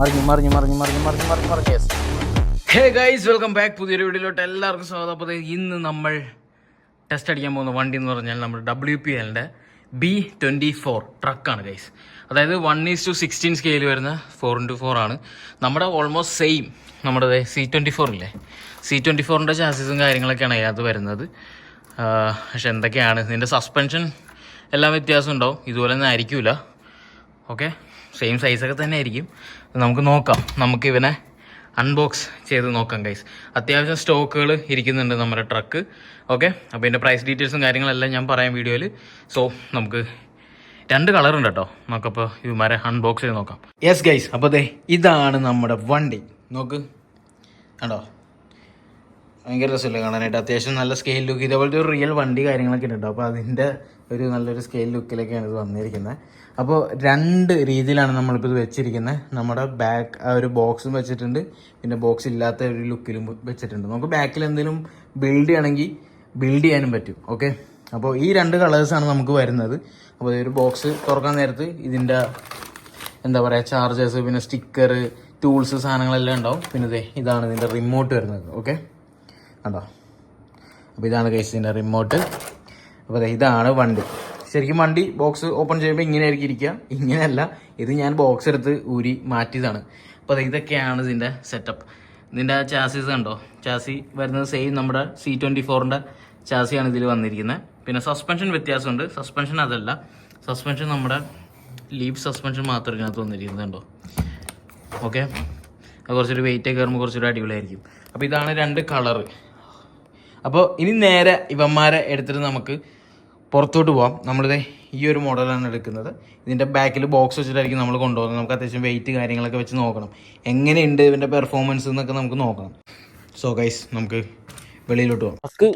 മറിഞ്ഞു മറിഞ്ഞു മറിഞ്ഞു മറിഞ്ഞു മറിഞ്ഞു മറിഞ്ഞു മറിഞ്ഞു. Yes hey guys welcome back പുതിയൊരു വീഡിയോയിലോട്ട് എല്ലാവർക്കും സ്വാഗതം. അപ്പോൾ ഇന്ന് നമ്മൾ ടെസ്റ്റ് അടിക്കാൻ പോകുന്ന വണ്ടി എന്ന് പറഞ്ഞാൽ നമ്മുടെ ഡബ്ല്യു പി എല്ലിന്റെ ബി ട്വന്റി ഫോർ ട്രക്കാണ് ഗൈസ് അതായത് one is to sixteen scale വരുന്ന ഫോർ ഇന്റു ഫോർ ആണ്. നമ്മുടെ ഓൾമോസ്റ്റ് സെയിം നമ്മുടെ സി ട്വന്റി ഫോർ ഇല്ലേ? സി ട്വന്റി ഫോറിന്റെ ചാൻസസും കാര്യങ്ങളൊക്കെയാണ് അതിനകത്ത് വരുന്നത്. പക്ഷെ എന്തൊക്കെയാണ്? ഇതിന്റെ സസ്പെൻഷൻ എല്ലാം വ്യത്യാസം ഉണ്ടാവും. ഇതുപോലെ ഒന്നും ആയിരിക്കില്ല ഓക്കെ സെയിം സൈസൊക്കെ തന്നെ ആയിരിക്കും നമുക്ക് നോക്കാം. നമുക്ക് ഇവനെ അൺബോക്സ് ചെയ്ത് നോക്കാം ഗൈസ് അത്യാവശ്യം സ്റ്റോക്കുകൾ ഇരിക്കുന്നുണ്ട് നമ്മുടെ ട്രക്ക് ഓക്കെ അപ്പോൾ ഇതിന്റെ പ്രൈസ് ഡീറ്റെയിൽസും കാര്യങ്ങളെല്ലാം ഞാൻ പറയാം വീഡിയോയിൽ സോ നമുക്ക് രണ്ട് കളറുണ്ട് കേട്ടോ. നമുക്കപ്പോൾ ഇവന്മാരെ അൺബോക്സ് ചെയ്ത് നോക്കാം. യെസ് ഗൈസ് അപ്പോൾ അതെ ഇതാണ് നമ്മുടെ വണ്ടി. നോക്ക്. കണ്ടോ? ഭയങ്കര രസമില്ല കാണാനായിട്ട്. അത്യാവശ്യം നല്ല സ്കെയിൽ ലുക്ക് ഇതേപോലത്തെ ഒരു റിയൽ വണ്ടി കാര്യങ്ങളൊക്കെ ഉണ്ട് അപ്പോൾ അതിന്റെ ഒരു നല്ലൊരു സ്കെയിൽ ലുക്കിലൊക്കെയാണ് ഇത് വന്നിരിക്കുന്നത്. അപ്പോൾ രണ്ട് രീതിയിലാണ് നമ്മളിപ്പോൾ ഇത് വെച്ചിരിക്കുന്നത് നമ്മുടെ ബാക്ക് ആ ഒരു ബോക്സും വെച്ചിട്ടുണ്ട്. പിന്നെ ബോക്സ് ഇല്ലാത്ത ഒരു ലുക്കിലും വെച്ചിട്ടുണ്ട്. നമുക്ക് ബാക്കിൽ എന്തെങ്കിലും ബിൽഡ് ചെയ്യണമെങ്കിൽ ബിൽഡ് ചെയ്യാനും പറ്റും. ഓക്കെ അപ്പോൾ ഈ രണ്ട് കളേഴ്സാണ് നമുക്ക് വരുന്നത്. അപ്പോൾ ഒരു ബോക്സ് തുറക്കാൻ നേരത്ത് ഇതിന്റെ എന്താ പറയുക ചാർജേഴ്സ് പിന്നെ സ്റ്റിക്കർ ടൂൾസ് സാധനങ്ങളെല്ലാം ഉണ്ടാവും. പിന്നെ ഇതേ ഇതാണ് ഇതിന്റെ റിമോട്ട് വരുന്നത്. ഓക്കെ കണ്ടോ? അപ്പോൾ ഇതാണ് കേസ് ഇതിന്റെ റിമോട്ട് അപ്പോൾ ഇതാണ് വണ്ടി. ശരിക്കും വണ്ടി ബോക്സ് ഓപ്പൺ ചെയ്യുമ്പോൾ ഇങ്ങനെ ആയിരിക്കും ഇരിക്കുക. ഇങ്ങനെയല്ല ഇത് ഞാൻ ബോക്സ് എടുത്ത് ഊരി മാറ്റിയതാണ്. അപ്പോൾ ഇതൊക്കെയാണ് ഇതിന്റെ സെറ്റപ്പ് ഇതിന്റെ ചാസീസ് കണ്ടോ? ചാസി വരുന്നത് സെയിം നമ്മുടെ സി ട്വന്റി ഫോറിന്റെ ചാസിയാണ് ഇതിൽ വന്നിരിക്കുന്നത്. പിന്നെ സസ്പെൻഷൻ വ്യത്യാസമുണ്ട്. സസ്പെൻഷൻ അതല്ല. സസ്പെൻഷൻ നമ്മുടെ ലീപ് സസ്പെൻഷൻ മാത്രം ഇതിനകത്ത് വന്നിരിക്കുന്നത് കണ്ടോ? ഓക്കെ അത് കുറച്ചൊരു വെയിറ്റ് ഒക്കെ കയറുമ്പോൾ കുറച്ചൊരു അടിപൊളിയായിരിക്കും. അപ്പോൾ ഇതാണ് രണ്ട് കളറ് അപ്പോൾ ഇനി നേരെ ഇവന്മാരെ എടുത്തിട്ട് നമുക്ക് പുറത്തോട്ട് പോവാം. നമ്മളിത് ഈ ഒരു മോഡലാണ് എടുക്കുന്നത്. ഇതിന്റെ ബാക്കിൽ ബോക്സ് വെച്ചിട്ടായിരിക്കും നമ്മൾ കൊണ്ടുപോകുന്നത്. നമുക്ക് അത്യാവശ്യം വെയിറ്റ് കാര്യങ്ങളൊക്കെ വെച്ച് നോക്കണം. എങ്ങനെയുണ്ട് ഇവന്റെ പെർഫോമൻസ് എന്നൊക്കെ നമുക്ക് നോക്കണം. സോ ഗൈസ് നമുക്ക് വെളിയിലോട്ട് പോകാം നമുക്ക്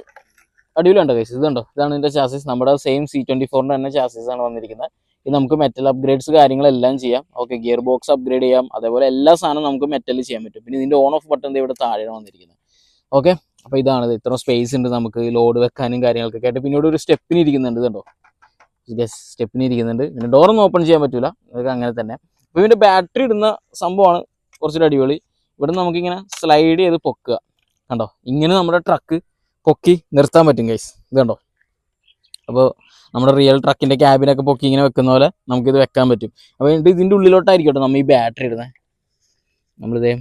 അടിപൊളിയുണ്ടോ ഗൈസ് ഇതുണ്ടോ? ഇതാണ് ഇതിന്റെ ചാസസ് നമ്മുടെ സെയിം സി ട്വന്റി ഫോറിന്റെ തന്നെ ചാസസ് ആണ് വന്നിരിക്കുന്നത്. ഇത് നമുക്ക് മെറ്റൽ അപ്ഗ്രേഡ്സ് കാര്യങ്ങളെല്ലാം ചെയ്യാം. ഓക്കെ ഗിയർ ബോക്സ് അപ്ഗ്രേഡ് ചെയ്യാം. അതേപോലെ എല്ലാ സാധനവും നമുക്ക് മെറ്റൽ ചെയ്യാൻ പറ്റും. പിന്നെ ഇതിന്റെ ഓൺ ഓഫ് ബട്ടൺ ഇവിടെ താഴെയാണ് വന്നിരിക്കുന്നത്. ഓക്കെ അപ്പോൾ ഇതാണ് ഇത്ര സ്പേസ് ഉണ്ട് നമുക്ക് ലോഡ് വെക്കാനും കാര്യങ്ങൾക്കൊക്കെ ആയിട്ട് പിന്നീട് ഒരു സ്റ്റെപ്പിന് ഇരിക്കുന്നുണ്ട് ഇതുണ്ടോ യെസ് സ്റ്റെപ്പിന് ഇരിക്കുന്നുണ്ട്. പിന്നെ ഡോറൊന്നും ഓപ്പൺ ചെയ്യാൻ പറ്റില്ല അതൊക്കെ അങ്ങനെ തന്നെ. അപ്പോൾ ഇതിന്റെ ബാറ്ററി ഇടുന്ന സംഭവമാണ് കുറച്ചൊരു അടിപൊളി. ഇവിടെ നമുക്കിങ്ങനെ സ്ലൈഡ് ചെയ്ത് പൊക്കുക. കണ്ടോ? ഇങ്ങനെ നമ്മുടെ ട്രക്ക് പൊക്കി നിർത്താൻ പറ്റും ഗൈസ് ഇത് കണ്ടോ? അപ്പോൾ നമ്മുടെ റിയൽ ട്രക്കിന്റെ ക്യാബിനൊക്കെ പൊക്കി ഇങ്ങനെ വെക്കുന്ന പോലെ നമുക്കിത് വെക്കാൻ പറ്റും. അപ്പോൾ ഇത് ഇതിന്റെ ഉള്ളിലോട്ടായിരിക്കും കേട്ടോ നമ്മൾ ഈ ബാറ്ററി ഇടുന്നത് നമ്മളിതേ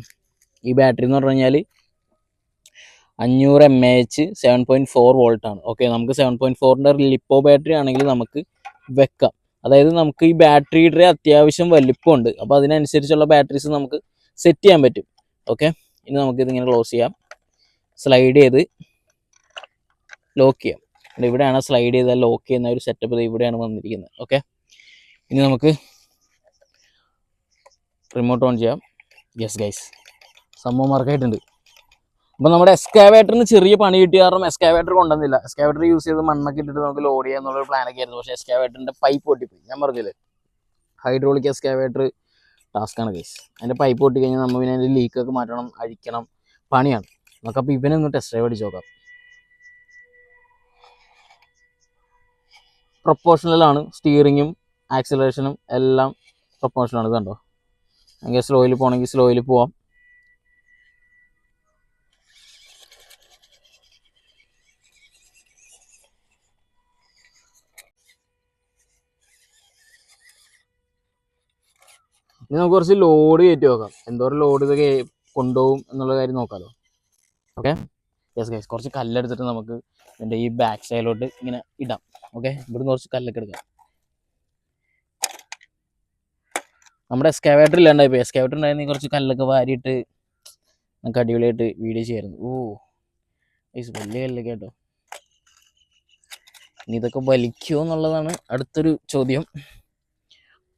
ഈ ബാറ്ററി എന്ന് പറഞ്ഞു കഴിഞ്ഞാൽ അഞ്ഞൂറ് M A H seven point four volt ആണ്. ഓക്കെ നമുക്ക് സെവൻ പോയിന്റ് ഫോറിന്റെ ലിപ്പോ ബാറ്ററി ആണെങ്കിൽ നമുക്ക് വെക്കാം. അതായത് നമുക്ക് ഈ ബാറ്ററിയുടെ അത്യാവശ്യം വലിപ്പമുണ്ട്. അപ്പോൾ അതിനനുസരിച്ചുള്ള ബാറ്ററീസ് നമുക്ക് സെറ്റ് ചെയ്യാൻ പറ്റും. ഓക്കെ ഇനി നമുക്കിതിങ്ങനെ ക്ലോസ് ചെയ്യാം. സ്ലൈഡ് ചെയ്ത് ലോക്ക് ചെയ്യാം. ഇവിടെ ഇവിടെയാണ് സ്ലൈഡ് ചെയ്താൽ ലോക്ക് ചെയ്യുന്ന ഒരു സെറ്റപ്പ് ഇവിടെയാണ് വന്നിരിക്കുന്നത്. ഓക്കെ ഇനി നമുക്ക് റിമോട്ട് ഓൺ ചെയ്യാം. യെസ് ഗൈസ് സംഭവം മാർക്കായിട്ടുണ്ട് അപ്പോൾ നമ്മുടെ എസ്കാവേറ്ററിന് ചെറിയ പണി കിട്ടിയ കാരണം എസ്കാവേറ്റർ കൊണ്ടുവന്നില്ല. എസ്കാവേറ്റർ യൂസ് ചെയ്ത് മണ്ണൊക്കെ ഇട്ടിട്ട് നമുക്ക് ലോഡ് ചെയ്യാം എന്നുള്ളൊരു പ്ലാനൊക്കെ ആയിരുന്നു. പക്ഷേ എസ്കാവേറ്ററിന്റെ പൈപ്പ് പൊട്ടിപ്പോയി. ഞാൻ പറഞ്ഞില്ലേ? ഹൈഡ്രോളിക് എസ്കാവേറ്റർ ടാസ്ക്കാണ് കേസ് അതിന്റെ പൈപ്പ് പൊട്ടി കഴിഞ്ഞാൽ നമ്മൾ പിന്നെ അതിന്റെ ലീക്കൊക്കെ മാറ്റണം അഴിക്കണം. പണിയാണ്. നമുക്കപ്പോൾ ഇവനെ ഒന്ന് ടെസ്റ്റ് ഡ്രൈവ് അടിച്ച് നോക്കാം. പ്രൊപ്പോഷണലാണ് സ്റ്റിയറിങ്ങും ആക്സിലറേഷനും എല്ലാം പ്രൊപ്പോഷണലാണ് കണ്ടോ? ഭയങ്കര സ്ലോയിൽ പോകണമെങ്കിൽ സ്ലോയിൽ പോവാം. ഇനി നമുക്ക് കുറച്ച് ലോഡ് കയറ്റി നോക്കാം എന്തോരം ലോഡ് ഇത് കൊണ്ടുപോകും എന്നുള്ള കാര്യം നോക്കാമല്ലോ ഓക്കെ യെസ് ഗൈസ് കുറച്ച് കല്ലെടുത്തിട്ട് നമുക്ക് എന്റെ ഈ ബാക്ക് സൈഡിലോട്ട് ഇങ്ങനെ ഇടാം. ഓക്കെ ഇവിടുന്ന് കുറച്ച് കല്ലൊക്കെ എടുക്കാം. നമ്മുടെ എസ്കാവേറ്റർ ഇല്ലാണ്ടായി പോയി. എസ്കാവേറ്റർ ഉണ്ടായിരുന്നെങ്കിൽ കുറച്ച് കല്ലൊക്കെ വാരിയിട്ട് നമുക്ക് അടിപൊളിയായിട്ട് വീഡിയോ ചെയ്യായിരുന്നു. ഓ ഗൈസ് വലിയ കല്ലൊക്കെ കേട്ടോ ഇനി ഇതൊക്കെ വലിക്കുമോ എന്നുള്ളതാണ് അടുത്തൊരു ചോദ്യം.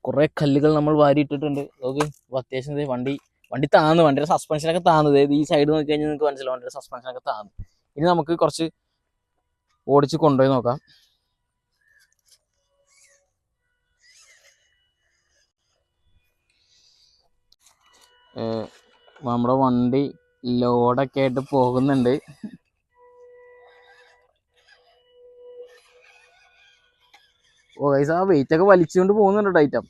കുറേ കല്ലുകൾ നമ്മൾ വാരിയിട്ടിട്ടുണ്ട്. അപ്പോൾ അത്യാവശ്യം വണ്ടി വണ്ടി താന്ന് വണ്ടിയുടെ സസ്പെൻഷനൊക്കെ താന്നത് ഈ സൈഡ് നോക്കി കഴിഞ്ഞാൽ നിങ്ങൾക്ക് മനസ്സിലാവും വണ്ടിയുടെ സസ്പെൻഷനൊക്കെ താന്ന്. ഇനി നമുക്ക് കുറച്ച് ഓടിച്ച് കൊണ്ടുപോയി നോക്കാം. നമ്മുടെ വണ്ടി ലോഡൊക്കെ ആയിട്ട് പോകുന്നുണ്ട്. ഗൈസ് ആ വെയിറ്റ് ഒക്കെ വലിച്ചുകൊണ്ട് പോകുന്നുണ്ട് ഐറ്റം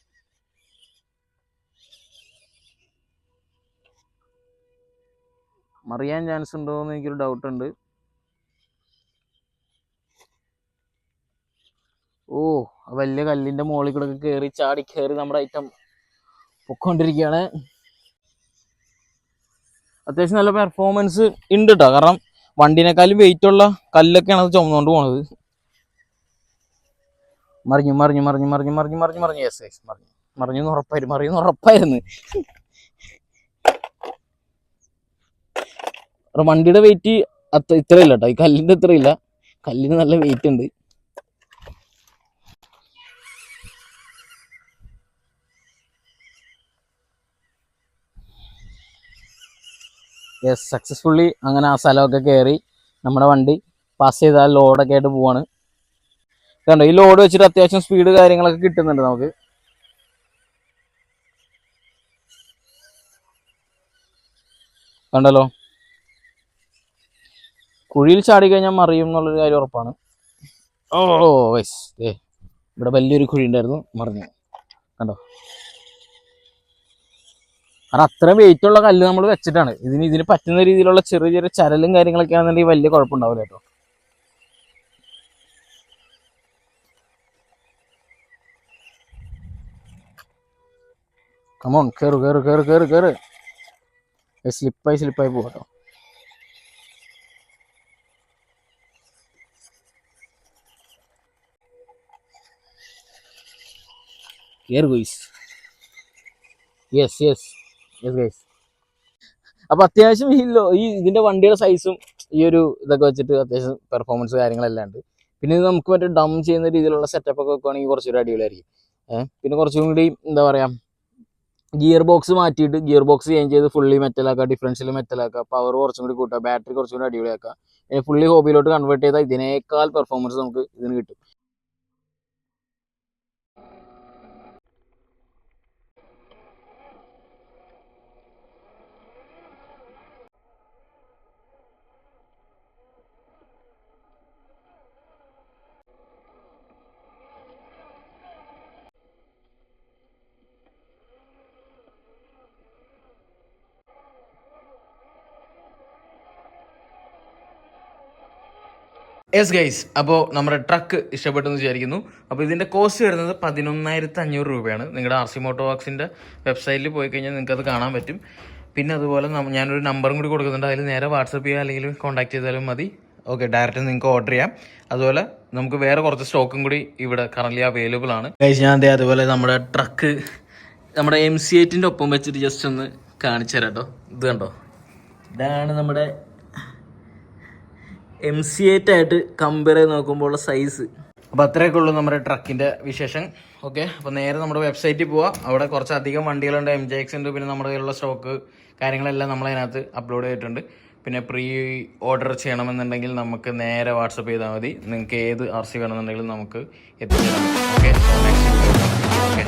മറിയാൻ ചാൻസ് ഉണ്ടോ എന്ന് എനിക്കൊരു ഡൗട്ട് ഉണ്ട്. ഓ വലിയ കല്ലിന്റെ മുകളിൽ കൂടെ കയറി ചാടി കയറി നമ്മുടെ ഐറ്റം പൊക്കോണ്ടിരിക്കുകയാണ്. അത്യാവശ്യം നല്ല പെർഫോമൻസ് ഉണ്ട് കേട്ടോ കാരണം വണ്ടിനേക്കാളും വെയിറ്റ് ഉള്ള കല്ലൊക്കെയാണ് അത് ചുമന്നുകൊണ്ട് പോണത്. മറിഞ്ഞു മറിഞ്ഞു മറിഞ്ഞു മറിഞ്ഞു മറിഞ്ഞു മറിഞ്ഞു മറിഞ്ഞു. യെസ് യെസ് മറിഞ്ഞു. മറിഞ്ഞു എന്ന് ഉറപ്പായിരുന്നു മറിയുന്നു ഉറപ്പായിരുന്നു. വണ്ടിയുടെ വെയിറ്റ് അത്ര ഇത്രയില്ല കേട്ടോ ഈ കല്ലിന്റെ ഇല്ല കല്ലിന് നല്ല വെയിറ്റ് ഉണ്ട്. യെസ് സക്സസ്ഫുള്ളി അങ്ങനെ ആ സ്ഥലമൊക്കെ കയറി നമ്മുടെ വണ്ടി പാസ് ചെയ്താൽ ലോഡൊക്കെ ആയിട്ട് പോവാണ്. കണ്ടോ ഈ ലോഡ് വെച്ചിട്ട് അത്യാവശ്യം സ്പീഡ് കാര്യങ്ങളൊക്കെ കിട്ടുന്നുണ്ട് നമുക്ക്. കണ്ടല്ലോ? കുഴിയിൽ ചാടി കഴിഞ്ഞാൽ മറിയും എന്നുള്ളൊരു കാര്യം ഉറപ്പാണ്. ഓ. വൈസ് ഏ ഇവിടെ വലിയൊരു കുഴി ഉണ്ടായിരുന്നു മറിഞ്ഞു. കണ്ടോ? കാരണം അത്രയും വെയിറ്റ് ഉള്ള കല്ല് നമ്മൾ വെച്ചിട്ടാണ്. ഇതിന് ഇതിന് പറ്റുന്ന രീതിയിലുള്ള ചെറിയ ചെറിയ ചരലും കാര്യങ്ങളൊക്കെ ആണെന്നുണ്ടെങ്കിൽ വലിയ കുഴപ്പമുണ്ടാവില്ല കേട്ടോ. കമോൺ കയറു കയറു കയറു കയറു കയറ് സ്ലിപ്പായി സ്ലിപ്പായി പോകട്ടോ കയറ് guys yes yes yes guys അപ്പൊ അത്യാവശ്യം ഈ ലോ- ഈ ഇതിന്റെ വണ്ടിയുടെ സൈസും ഈ ഒരു ഇതൊക്കെ വെച്ചിട്ട് അത്യാവശ്യം പെർഫോമൻസ് കാര്യങ്ങളെല്ലാം ഉണ്ട്. പിന്നെ ഇത് നമുക്ക് മറ്റേ ഡം ചെയ്യുന്ന രീതിയിലുള്ള സെറ്റപ്പ് ഒക്കെ വെക്കുകയാണെങ്കിൽ കുറച്ചൊരു അടിപൊളിയായിരിക്കും. പിന്നെ കുറച്ചും കൂടി എന്താ പറയാ ഗിയർ ബോക്സ് മാറ്റിയിട്ട് ഗിയർ ബോക്സ് ചേഞ്ച് ചെയ്ത് ഫുള്ളി മെറ്റലാക്കുക ഡിഫറൻഷ്യൽ മെറ്റലാക്കുക പവർ കുറച്ചും കൂടി കൂട്ടുക ബാറ്ററി കുറച്ചും കൂടി അടിപൊളിയാക്കുക ഫുള്ളി ഹോബിയിലോട്ട് കൺവേർട്ട് ചെയ്താൽ ഇതിനേക്കാൾ പെർഫോമൻസ് നമുക്ക് ഇതിന് കിട്ടും. യെസ് ഗൈസ് അപ്പോൾ നമ്മുടെ ട്രക്ക് ഇഷ്ടപ്പെട്ടെന്ന് വിചാരിക്കുന്നു. അപ്പോൾ ഇതിന്റെ കോസ്റ്റ് വരുന്നത് പതിനൊന്നായിരത്തി അഞ്ഞൂറ് രൂപയാണ് നിങ്ങളുടെ ആർ സി മോട്ടോ വർക്സിന്റെ വെബ്സൈറ്റിൽ പോയി കഴിഞ്ഞാൽ നിങ്ങൾക്കത് അത് കാണാൻ പറ്റും. പിന്നെ അതുപോലെ ഞാനൊരു നമ്പറും കൂടി കൊടുക്കുന്നുണ്ട്. അതിൽ നേരെ വാട്സപ്പ് ചെയ്യുക അല്ലെങ്കിൽ കോൺടാക്ട് ചെയ്താലും മതി. ഓക്കെ ഡയറക്റ്റ് നിങ്ങൾക്ക് ഓർഡർ ചെയ്യാം. അതുപോലെ നമുക്ക് വേറെ കുറച്ച് സ്റ്റോക്കും കൂടി ഇവിടെ കറൻലി അവൈലബിൾ ആണ്. ഗൈസ് ഞാൻ ദേ അതുപോലെ നമ്മുടെ ട്രക്ക് നമ്മുടെ എം സി എയ്റ്റിന്റെ ഒപ്പം വെച്ചിട്ട് ജസ്റ്റ് ഒന്ന് കാണിച്ചു തരാം കേട്ടോ ഇത് കണ്ടോ? ഇതാണ് നമ്മുടെ എം സി എയ്റ്റ് ആയിട്ട് കമ്പയർ ചെയ്ത് നോക്കുമ്പോൾ ഉള്ള സൈസ് അപ്പോൾ അത്രയൊക്കെ ഉള്ളൂ നമ്മുടെ ട്രക്കിന്റെ വിശേഷം. ഓക്കെ അപ്പോൾ നേരെ നമ്മുടെ വെബ്സൈറ്റിൽ പോവാം. അവിടെ കുറച്ചധികം വണ്ടികളുണ്ട്. എം ജെ എക്സ് ഉണ്ട്. പിന്നെ നമ്മുടെ കയ്യിലുള്ള സ്റ്റോക്ക് കാര്യങ്ങളെല്ലാം നമ്മളതിനകത്ത് അപ്ലോഡ് ചെയ്തിട്ടുണ്ട്. പിന്നെ പ്രീ ഓർഡർ ചെയ്യണമെന്നുണ്ടെങ്കിൽ നമുക്ക് നേരെ വാട്സപ്പ് ചെയ്താൽ മതി. നിങ്ങൾക്ക് ഏത് ആർ സി വേണമെന്നുണ്ടെങ്കിലും നമുക്ക് നെക്സ്റ്റ് ഓക്കെ